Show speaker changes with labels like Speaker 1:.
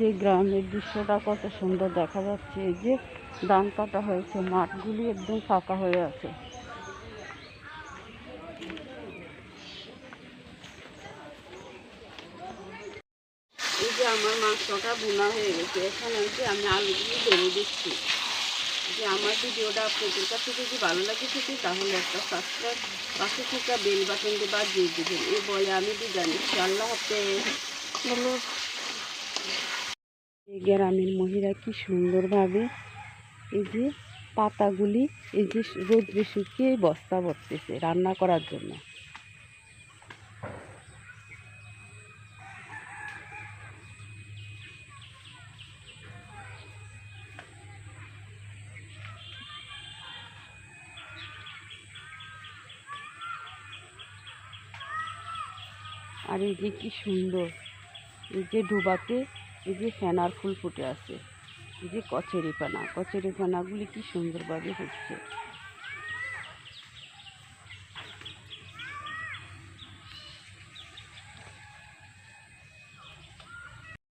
Speaker 1: যে গ্রামের দৃশ্যটা কত সুন্দর দেখা যাচ্ছে, এই যে ধান কাটা হয়েছে, মাঠগুলি একদম ফাঁকা হয়ে আছে। এই যে আমার মাংসটা বোনা হয়ে গেছে, এখানে হচ্ছে আমি আলুগুলি ধরে দিচ্ছি। যে আমার ভিডিওটা আপনাদের কাছে যদি ভালো লাগে থাকে, তাহলে একটা সাবস্ক্রাইব পাশে থাকা বেল বাটনটি বাজিয়ে দেবেন। এই বলে আমি বিদায় নিচ্ছি। আল্লাহ হাফেজ। এই গ্রামের মহিলা কি সুন্দরভাবে এই যে পাতাগুলি এই যে রোদ্রে শুকিয়ে বস্তা ভরতেছে রান্না করার জন্য। আর এই যে কি সুন্দর, এই যে ডুবাতে এই যে ফেনার ফুল ফুটে আছে, এই যে কচেরি পানা কচেরি পানাগুলি কি সুন্দরভাবে হচ্ছে।